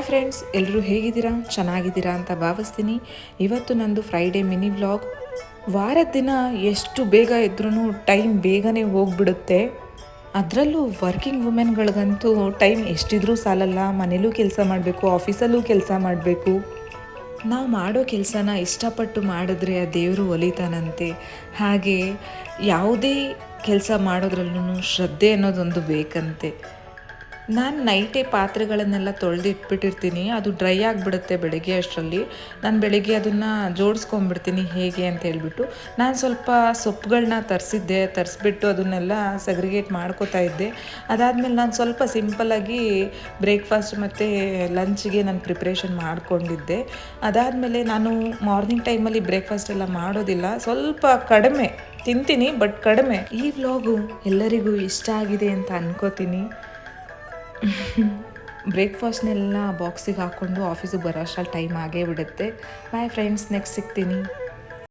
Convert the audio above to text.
Friends ಎಲ್ಲರೂ ಹೇಗಿದ್ದೀರಾ? ಚೆನ್ನಾಗಿದ್ದೀರಾ ಅಂತ ಭಾವಿಸ್ತೀನಿ. ಇವತ್ತು ನಂದು ಫ್ರೈಡೇ ಮಿನಿ ವ್ಲಾಗ್ ವಾರದ ದಿನ ಎಷ್ಟು ಬೇಗ ಇದ್ರೂ ಟೈಮ್ ಬೇಗನೆ ಹೋಗ್ಬಿಡುತ್ತೆ. ಅದರಲ್ಲೂ ವರ್ಕಿಂಗ್ ವುಮೆನ್ಗಳಿಗಂತೂ ಟೈಮ್ ಎಷ್ಟಿದ್ರೂ ಸಾಲಲ್ಲ. ಮನೇಲೂ ಕೆಲಸ ಮಾಡಬೇಕು ಆಫೀಸಲ್ಲೂ ಕೆಲಸ ಮಾಡಬೇಕು. ನಾವು ಮಾಡೋ ಕೆಲಸನ ಇಷ್ಟಪಟ್ಟು ಮಾಡಿದ್ರೆ ಆ ದೇವರು ಒಲಿತಾನಂತೆ. ಹಾಗೆ ಯಾವುದೇ ಕೆಲಸ ಮಾಡೋದ್ರಲ್ಲೂ ಶ್ರದ್ಧೆ ಅನ್ನೋದೊಂದು ಬೇಕಂತೆ. ನಾನು ನೈಟೇ ಪಾತ್ರೆಗಳನ್ನೆಲ್ಲ ತೊಳೆದಿಟ್ಬಿಟ್ಟಿರ್ತೀನಿ. ಅದು ಡ್ರೈ ಆಗಿಬಿಡುತ್ತೆ ಬೆಳಗ್ಗೆ ಅಷ್ಟರಲ್ಲಿ. ನಾನು ಬೆಳಗ್ಗೆ ಅದನ್ನು ಜೋಡಿಸ್ಕೊಂಡ್ಬಿಡ್ತೀನಿ ಹೇಗೆ ಅಂತ ಹೇಳ್ಬಿಟ್ಟು. ನಾನು ಸ್ವಲ್ಪ ಸೊಪ್ಪುಗಳನ್ನ ತರಿಸಿದ್ದೆ, ತರಿಸ್ಬಿಟ್ಟು ಅದನ್ನೆಲ್ಲ ಸೆಗ್ರಿಗೇಟ್ ಮಾಡ್ಕೋತಾ ಇದ್ದೆ. ಅದಾದಮೇಲೆ ನಾನು ಸ್ವಲ್ಪ ಸಿಂಪಲ್ಲಾಗಿ ಬ್ರೇಕ್ಫಾಸ್ಟ್ ಮತ್ತು ಲಂಚ್ಗೆ ನಾನು ಪ್ರಿಪ್ರೇಷನ್ ಮಾಡಿಕೊಂಡಿದ್ದೆ. ಅದಾದಮೇಲೆ ನಾನು ಮಾರ್ನಿಂಗ್ ಟೈಮಲ್ಲಿ ಬ್ರೇಕ್ಫಾಸ್ಟ್ ಎಲ್ಲ ಮಾಡೋದಿಲ್ಲ. ಸ್ವಲ್ಪ ಕಡಿಮೆ. ತಿಂತೀನಿ, ಬಟ್ ಕಡಿಮೆ. ಈ ವ್ಲಾಗು ಎಲ್ಲರಿಗೂ ಇಷ್ಟ ಆಗಿದೆ ಅಂತ ಅನ್ಕೋತೀನಿ. ಬ್ರೇಕ್ಫಾಸ್ಟ್ನೆಲ್ಲ ಬಾಕ್ಸಿಗೆ ಹಾಕ್ಕೊಂಡು ಆಫೀಸಿಗೆ ಬರೋ ಅಷ್ಟರಲ್ಲಿ ಟೈಮ್ ಆಗೇ ಬಿಡುತ್ತೆ. ಬಾಯ್ ಫ್ರೆಂಡ್ಸ್ ನೆಕ್ಸ್ಟ್ ಸಿಗ್ತೀನಿ.